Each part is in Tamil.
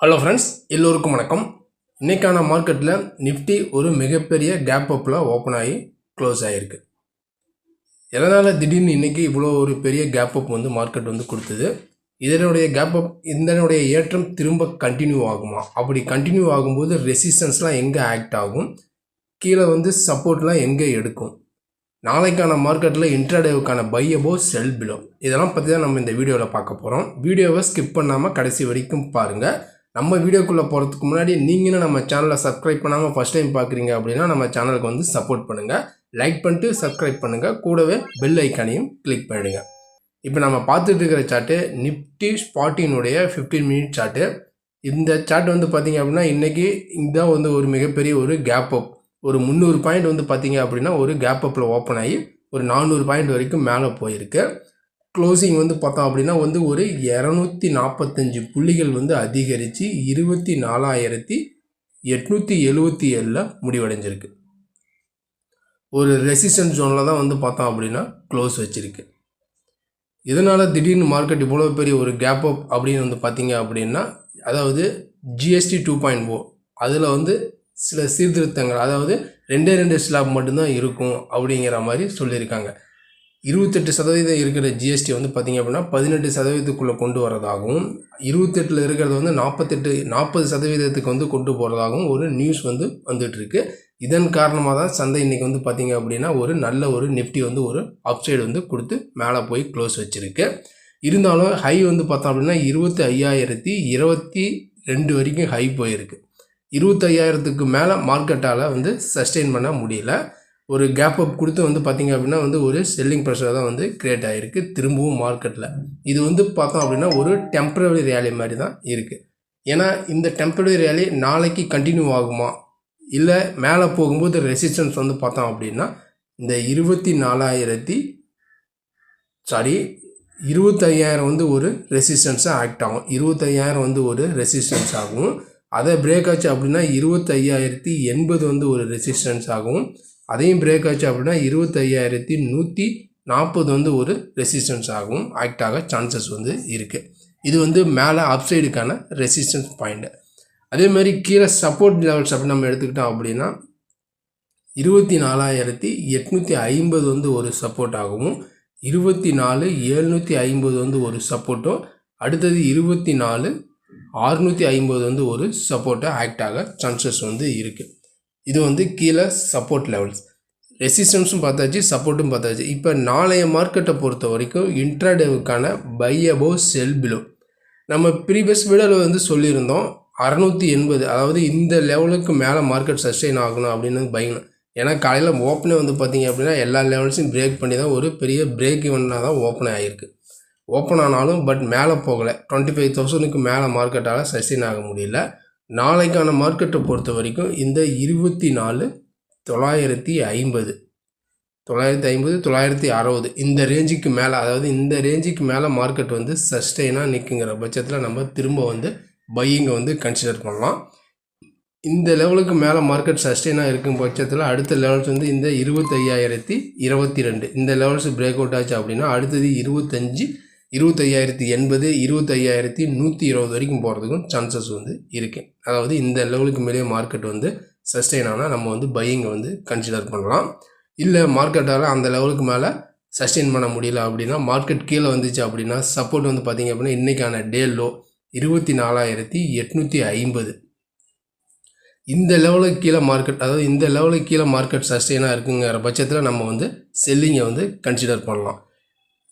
ஹலோ ஃப்ரெண்ட்ஸ் எல்லோருக்கும் வணக்கம். இன்றைக்கான மார்க்கெட்டில் நிஃப்டி ஒரு மிகப்பெரிய கேப் அப்பில் ஓப்பன் ஆகி க்ளோஸ் ஆகிருக்கு எதனால் திடீர்னு இன்றைக்கி இவ்வளோ ஒரு பெரிய கேப் அப் வந்து மார்க்கெட் வந்து கொடுத்தது? இதனுடைய கேப் அப் இதனுடைய ஏற்றம் திரும்ப கண்டினியூ ஆகுமா? அப்படி கண்டினியூ ஆகும்போது ரெசிஸ்டன்ஸ்லாம் எங்கே ஆக்ட் ஆகும்? கீழே வந்து சப்போர்ட்லாம் எங்கே எடுக்கும்? நாளைக்கான மார்க்கெட்டில் இன்ட்ராடேவுக்கான பை அபோ செல் பிலோ இதெல்லாம் பற்றி தான் நம்ம இந்த வீடியோவில் பார்க்க போகிறோம் வீடியோவை ஸ்கிப் பண்ணாமல் கடைசி வரைக்கும் பாருங்கள் நம்ம வீடியோக்குள்ளே போகிறதுக்கு முன்னாடி நீங்களும் நம்ம சேனலை சப்ஸ்கிரைப் பண்ணாமல் ஃபஸ்ட் டைம் பார்க்குறீங்க அப்படின்னா நம்ம சேனலுக்கு வந்து சப்போர்ட் பண்ணுங்கள் லைக் பண்ணிட்டு சப்ஸ்கிரைப் பண்ணுங்கள் கூடவே பெல் ஐக்கானையும் கிளிக் பண்ணிடுங்க. இப்போ நம்ம பார்த்துட்டு இருக்கிற சார்ட்டு நிஃப்டி ஸ்பாட்டினுடைய ஃபிஃப்டீன் மினிட் சார்ட்டு இந்த சார்ட் வந்து பார்த்தீங்க அப்படின்னா இன்றைக்கி இதுதான் வந்து ஒரு மிகப்பெரிய ஒரு கேப் அப் ஒரு முந்நூறு பாயிண்ட் வந்து பார்த்தீங்க அப்படின்னா ஒரு கேப் அப்பில் ஓப்பன் ஆகி ஒரு நானூறு பாயிண்ட் வரைக்கும் மேலே போயிருக்கு. க்ளோசிங் வந்து பார்த்தோம் அப்படின்னா வந்து ஒரு இரநூத்தி நாற்பத்தஞ்சு புள்ளிகள் வந்து அதிகரித்து இருபத்தி நாலாயிரத்தி எட்நூற்றி எழுபத்தி ஏழில் முடிவடைஞ்சிருக்கு. ஒரு ரெசிஸ்டன்ஸ் ஜோனில் தான் வந்து பார்த்தோம் அப்படின்னா க்ளோஸ் வச்சுருக்கு. இதனால் திடீர்னு மார்க்கெட் இவ்வளோ பெரிய ஒரு கேப் அப் அப்படின்னு வந்து பார்த்தீங்க அப்படின்னா அதாவது ஜிஎஸ்டி டூ பாயிண்ட் ஓ அதில் வந்து சில சீர்திருத்தங்கள் அதாவது ரெண்டே ரெண்டு ஸ்லாப் மட்டும்தான் இருக்கும் அப்படிங்கிற மாதிரி சொல்லியிருக்காங்க. இருபத்தெட்டு சதவீதம் இருக்கிற ஜிஎஸ்டி வந்து பார்த்திங்க அப்படின்னா பதினெட்டு சதவீதத்துக்குள்ளே கொண்டு வரதாகவும் இருபத்தெட்டில் இருக்கிறது வந்து நாற்பத்தெட்டு நாற்பது சதவீதத்துக்கு வந்து கொண்டு போகிறதாகவும் ஒரு நியூஸ் வந்து வந்துட்டுருக்கு. இதன் காரணமாக தான் சந்தை இன்றைக்கி வந்து பார்த்திங்க அப்படின்னா ஒரு நல்ல ஒரு நிஃப்டி வந்து ஒரு அப்சைடு வந்து கொடுத்து மேலே போய் க்ளோஸ் வச்சுருக்கு. இருந்தாலும் ஹை வந்து பார்த்தோம் அப்படின்னா இருபத்தி ஐயாயிரத்தி இருபத்தி ரெண்டு வரைக்கும் ஹை போயிருக்கு. இருபத்தையாயிரத்துக்கு மேலே மார்க்கெட்டால் வந்து சஸ்டெயின் பண்ண முடியல. ஒரு கேப் அப் கொடுத்து வந்து பார்த்திங்க அப்படின்னா வந்து ஒரு செல்லிங் ப்ரெஷர் தான் வந்து க்ரியேட் ஆகிருக்கு திரும்பவும் மார்க்கெட்டில் இது வந்து பார்த்தோம் அப்படின்னா ஒரு டெம்பரரி ரேலி மாதிரி தான் இருக்குது ஏன்னா இந்த டெம்பரரி ரேலி நாளைக்கு கண்டினியூ ஆகுமா? இல்லை மேலே போகும்போது ரெசிஸ்டன்ஸ் வந்து பார்த்தோம் அப்படின்னா இந்த இருபத்தி நாலாயிரத்தி சாரி இருபத்தையாயிரம் வந்து ஒரு ரெசிஸ்டன்ஸாக ஆக்ட் ஆகும். இருபத்தையாயிரம் வந்து ஒரு ரெசிஸ்டன்ஸ் ஆகும். அதை பிரேக் ஆச்சு அப்படின்னா இருபத்தையாயிரத்தி எண்பது வந்து ஒரு ரெசிஸ்டன்ஸ் ஆகும். அதையும் பிரேக் ஆச்சு அப்படின்னா இருபத்தையாயிரத்தி நூற்றி நாற்பது வந்து ஒரு ரெசிஸ்டன்ஸ் ஆகும் ஆக்ட் ஆக சான்சஸ் வந்து இருக்குது இது வந்து மேலே அப்சைடுக்கான ரெசிஸ்டன்ஸ் பாயிண்ட்டு அதே மாதிரி கீழே சப்போர்ட் லெவல்ஸ் அப்படின்னு நம்ம எடுத்துக்கிட்டோம் அப்படின்னா இருபத்தி நாலாயிரத்தி எட்நூற்றி ஐம்பது வந்து ஒரு சப்போர்ட் ஆகவும் இருபத்தி நாலு ஏழ்நூற்றி ஐம்பது வந்து ஒரு சப்போர்ட்டும் அடுத்தது இருபத்தி நாலு ஆறுநூற்றி ஐம்பது வந்து ஒரு சப்போர்ட்டாக ஆக்ட் ஆக சான்சஸ் வந்து இருக்குது இது வந்து கீழே சப்போர்ட் லெவல்ஸ் ரெசிஸ்டன்ஸும் பார்த்தாச்சு சப்போர்ட்டும் பார்த்தாச்சு. இப்போ நாளைய மார்க்கெட்டை பொறுத்த வரைக்கும் இன்ட்ராடேவுக்கான பை அபோவ் செல் பிலோ நம்ம ப்ரீவியஸ் வீடியோவில் வந்து சொல்லியிருந்தோம் அறநூற்றி எண்பது அதாவது இந்த லெவலுக்கு மேலே மார்க்கெட் சஸ்டெயின் ஆகணும் அப்படின்னு பயங்கணும் ஏன்னா காலையில் ஓப்பனே வந்து பார்த்திங்க அப்படின்னா எல்லா லெவல்ஸையும் பிரேக் பண்ணி தான் ஒரு பெரிய பிரேக் இவனாக தான் ஓப்பன் ஆகிருக்கு ஓப்பன் ஆனாலும் பட் மேலே போகலை. டுவெண்ட்டி ஃபைவ் தௌசண்ட்க்கு மேலே மார்க்கெட்டால் சஸ்டெயின் ஆக முடியல. நாளைக்கான மார்க்கெட்டை பொறுத்த வரைக்கும் இந்த இருபத்தி நாலு தொள்ளாயிரத்தி ஐம்பது. தொள்ளாயிரத்தி ஐம்பது தொள்ளாயிரத்தி அறுபது இந்த ரேஞ்சுக்கு மேலே அதாவது இந்த ரேஞ்சுக்கு மேலே மார்க்கெட் வந்து சஸ்டெயினாக நிற்குங்கிற பட்சத்தில் நம்ம திரும்ப வந்து பையிங்கை வந்து கன்சிடர் பண்ணலாம். இந்த லெவலுக்கு மேலே மார்க்கெட் சஸ்டெயினாக இருக்கும் பட்சத்தில் அடுத்த லெவல்ஸ் வந்து இந்த இருபத்தையாயிரத்தி இருபத்தி ரெண்டு. இந்த லெவல்ஸ் பிரேக் அவுட் ஆச்சு அப்படின்னா அடுத்தது இருபத்தஞ்சி இருபத்தையாயிரத்தி எண்பது இருபத்தையாயிரத்தி நூற்றி இருபது வரைக்கும் போகிறதுக்கும் சான்சஸ் வந்து இருக்குது அதாவது இந்த லெவலுக்கு மேலே மார்க்கெட் வந்து சஸ்டெயின் ஆனால் நம்ம வந்து பையிங்கை வந்து கன்சிடர் பண்ணலாம். இல்லை மார்க்கெட்டால் அந்த லெவலுக்கு மேலே சஸ்டெயின் பண்ண முடியல அப்படின்னா மார்க்கெட் கீழே வந்துச்சு அப்படின்னா சப்போர்ட் வந்து பார்த்திங்க அப்படின்னா இன்றைக்கான டே லோ இருபத்தி நாலாயிரத்தி எட்நூற்றி ஐம்பது. இந்த லெவலுக்கு கீழே மார்க்கெட் அதாவது இந்த லெவலுக்கு கீழே மார்க்கெட் சஸ்டெயினாக இருக்குங்கிற பட்சத்தில் நம்ம வந்து செல்லிங்கை வந்து கன்சிடர் பண்ணலாம்.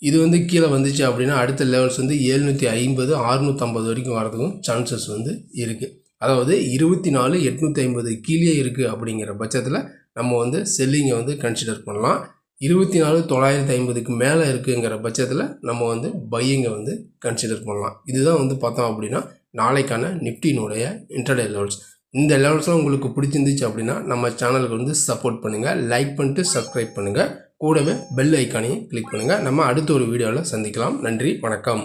இது வந்து கீழே வந்துச்சு அப்படின்னா அடுத்த லெவல்ஸ் வந்து ஏழ்நூற்றி ஐம்பது அறுநூற்றம்பது வரைக்கும் வரதுக்கும் சான்சஸ் வந்து இருக்குது அதாவது இருபத்தி நாலு எட்நூற்றி ஐம்பது கீழே இருக்குது அப்படிங்கிற பட்சத்தில் நம்ம வந்து செல்லிங்கை வந்து கன்சிடர் பண்ணலாம். இருபத்தி நாலு தொள்ளாயிரத்தி ஐம்பதுக்கு மேலே இருக்குங்கிற பட்சத்தில் நம்ம வந்து பையிங்கை வந்து கன்சிடர் பண்ணலாம். இதுதான் வந்து பார்த்தோம் அப்படின்னா நாளைக்கான நிஃப்டினுடைய இன்டர்டே லெவல்ஸ் இந்த லெவல்ஸ்லாம் உங்களுக்கு பிடிச்சிருந்துச்சு அப்படின்னா நம்ம சேனலுக்கு வந்து சப்போர்ட் பண்ணுங்கள் லைக் பண்ணிட்டு சப்ஸ்கிரைப் பண்ணுங்கள் கூடவே பெல் ஐக்கானையும் கிளிக் பண்ணுங்கள் நம்ம அடுத்த ஒரு வீடியோவில் சந்திக்கலாம். நன்றி வணக்கம்.